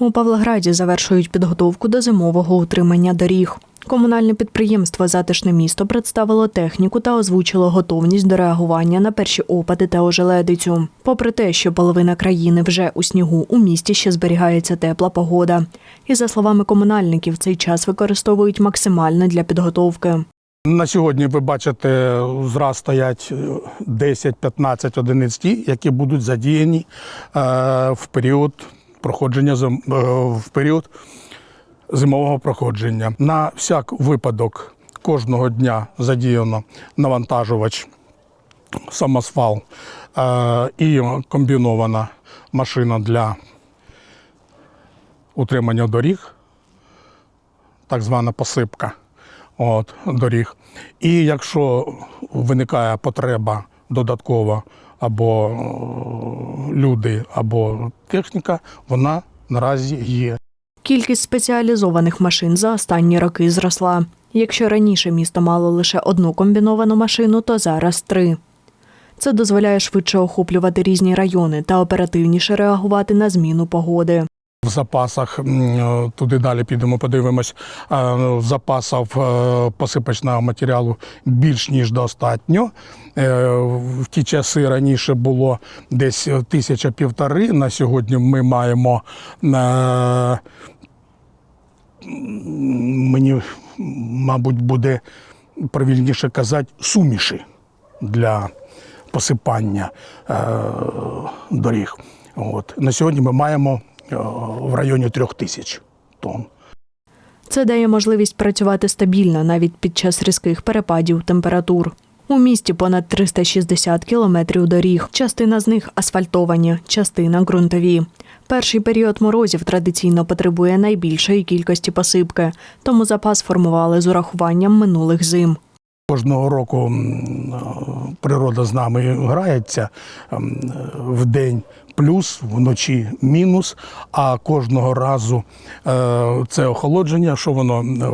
У Павлограді завершують підготовку до зимового утримання доріг. Комунальне підприємство Затишне місто представило техніку та озвучило готовність до реагування на перші опади та ожеледицю. Попри те, що половина країни вже у снігу, у місті ще зберігається тепла погода. І за словами комунальників, цей час використовують максимально для підготовки. На сьогодні ви бачите, зраз стоять 10-15 одиниць ті, які будуть задіяні е, в період проходження зим, е, в період зимового проходження. На всяк випадок кожного дня задіяно навантажувач, самосвал е, і комбінована машина для утримання доріг, так звана посипка от, доріг. І якщо виникає потреба додаткова або е, люди, або техніка, вона наразі є. Кількість спеціалізованих машин за останні роки зросла. Якщо раніше місто мало лише одну комбіновану машину, то зараз три. Це дозволяє швидше охоплювати різні райони та оперативніше реагувати на зміну погоди. В запасах е, туди далі підемо, подивимось. е, В запасах е, посипочного матеріалу більш ніж достатньо. В ті часи раніше було десь тисяча півтори. На сьогодні ми маємо мені, мабуть, буде правильніше казати, суміші для посипання доріг. От. На сьогодні ми маємо в районі трьох тисяч тонн. Це дає можливість працювати стабільно навіть під час різких перепадів температур. У місті понад 360 кілометрів доріг. Частина з них асфальтовані, частина ґрунтові. Перший період морозів традиційно потребує найбільшої кількості посипки, тому запас формували з урахуванням минулих зим. Кожного року е, природа з нами грається в день плюс, вночі мінус. А кожного разу е, це охолодження, що воно, е,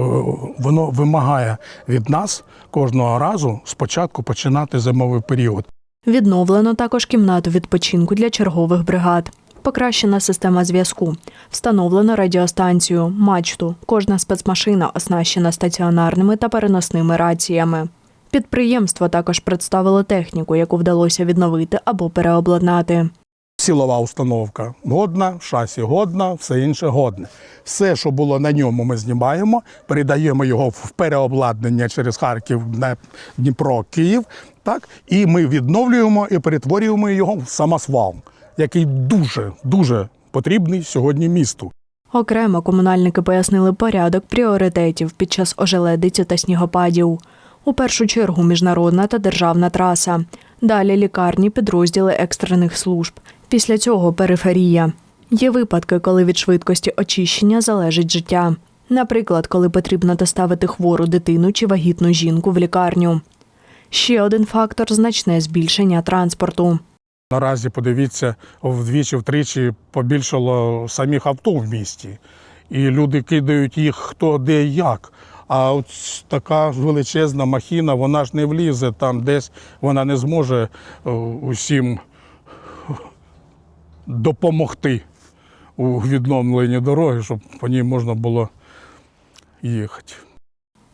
воно вимагає від нас кожного разу спочатку починати зимовий період. Відновлено також кімнату відпочинку для чергових бригад. Покращена система зв'язку. Встановлено радіостанцію, мачту. Кожна спецмашина оснащена стаціонарними та переносними раціями. Підприємство також представило техніку, яку вдалося відновити або переобладнати. Сілова установка годна, шасі годна, все інше годне. Все, що було на ньому, ми знімаємо, передаємо його в переобладнання через Харків, на Дніпро, Київ. Так, і ми відновлюємо і перетворюємо його в самосвал, який дуже дуже потрібний сьогодні місту. Окремо комунальники пояснили порядок пріоритетів під час ожеледиці та снігопадів. У першу чергу міжнародна та державна траса. Далі лікарні, підрозділи екстрених служб. Після цього периферія. Є випадки, коли від швидкості очищення залежить життя. Наприклад, коли потрібно доставити хвору дитину чи вагітну жінку в лікарню. Ще один фактор значне збільшення транспорту. Наразі подивіться, вдвічі-втричі побільшало самих авто в місті. І люди кидають їх хто де як. А от така величезна махіна, вона ж не влізе там десь, вона не зможе е, усім допомогти у відновленні дороги, щоб по ній можна було їхати.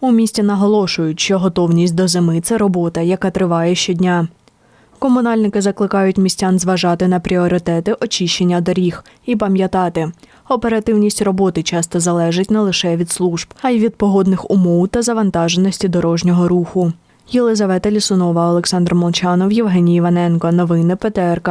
У місті наголошують, що готовність до зими це робота, яка триває щодня. Комунальники закликають містян зважати на пріоритети очищення доріг і пам'ятати, оперативність роботи часто залежить не лише від служб, а й від погодних умов та завантаженості дорожнього руху. Єлизавета Лісунова, Олександр Молчанов, Євгеній Іваненко. Новини ПТРК.